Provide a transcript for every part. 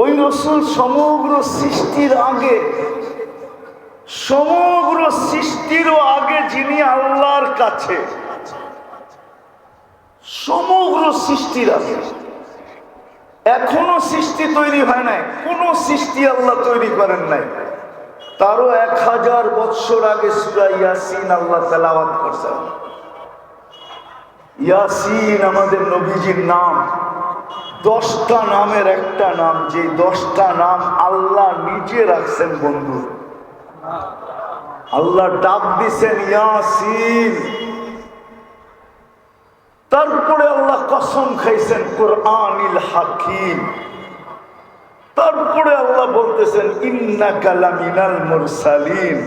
ওই রসুল সমগ্র সৃষ্টির আগে, সমগ্র সৃষ্টিরও আগে যিনি আল্লাহর কাছে, সমগ্র সৃষ্টির আগে। এখনও সৃষ্টি তৈরি হয় নাই, কোন সৃষ্টি আল্লাহ তৈরি করেন নাই। তারও এক হাজার বৎসর আগে সুরা ইয়াসিন আল্লাহ তেলাওয়াত করছেন। ইয়াসিন আমাদের নবীজির নাম। দশটা নামের একটা নাম যে দশটা নাম আল্লাহ নিজে রাখছেন, বন্ধু। আল্লাহ ডাক দিছেন, ইয়াসিন। তারপরে আল্লাহ কসম খাইছেন, কোরআনিল হাকিম। তারপরে আল্লাহ বলতেছেন ইন্না কালামিনাল মুরসালিন।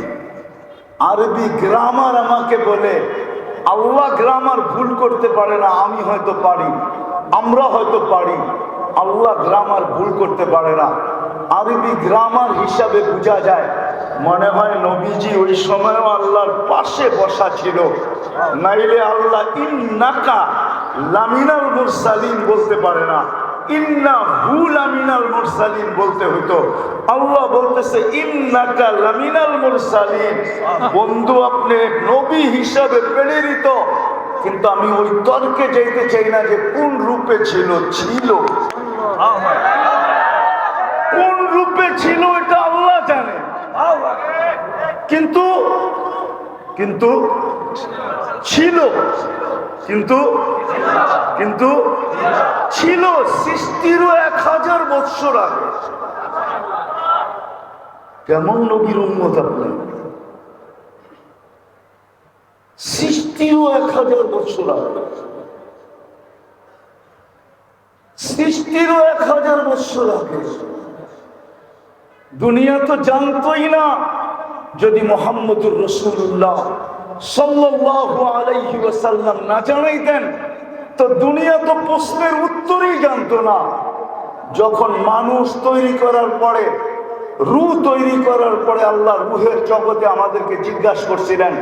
আরবি গ্রামার আমাকে বলে, আল্লাহ গ্রামার ভুল করতে পারে না, আমি হয়তো পারি। আমরা হয়তো পারি। আল্লাহ গ্রামার ভুল করতে পারে না। আরবি গ্রামার হিসাবে বোঝা যায়। মনে হয় নবীজি ওই সময়ও আল্লাহর পাশে বসা ছিল। নাইলে আল্লাহ ইন্নাকা লামিনাল মুরসালিন বলতে পারে না। ইন্না হু লামিনাল মুরসালিন বলতে হতো। আল্লাহ বলতেছে, ইন্নাকা লামিনাল মুরসালিন। বন্ধু আপনি নবী হিসাবে প্রেরিত। কিন্তু আমি ওই তর্কে যেতে চাই না যে কোন রূপে ছিল ছিল। কোন রূপে ছিল এটা আল্লাহ জানে। কিন্তু কিন্তু ছিল। কিন্তু কিন্তু ছিল সৃষ্টিরও এক হাজার বৎসর আগে। কেমন নবীর উন্মত আপনার? সৃষ্টিরও এক হাজার বৎসর আগে। সৃষ্টিরও এক হাজার বৎসর আগে। দুনিয়া তো জানতই না যদি মোহাম্মদুর রসুল্লাহ ওয়াসাল্লাম না জানাইতেন তো দুনিয়া তো প্রশ্নের উত্তরই জানতো না। যখন মানুষ তৈরি করার পরে রু তৈরি করার পরে আল্লাহ রুহের জগতে আমাদেরকে জিজ্ঞাসা করছিলেন,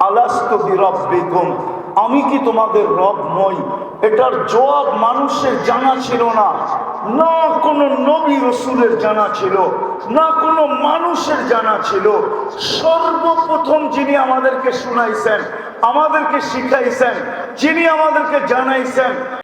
আলাস্তু বিরব্বিকুম? আমি কি তোমাদের রব নই? এটার জবাব মানুষের জানা ছিল না। না কোনো নবী রসুলের জানা ছিল, না কোনো মানুষের জানা ছিল। সর্বপ্রথম যিনি আমাদেরকে শুনাইছেন, আমাদেরকে শিখাইছেন, যিনি আমাদেরকে জানাইছেন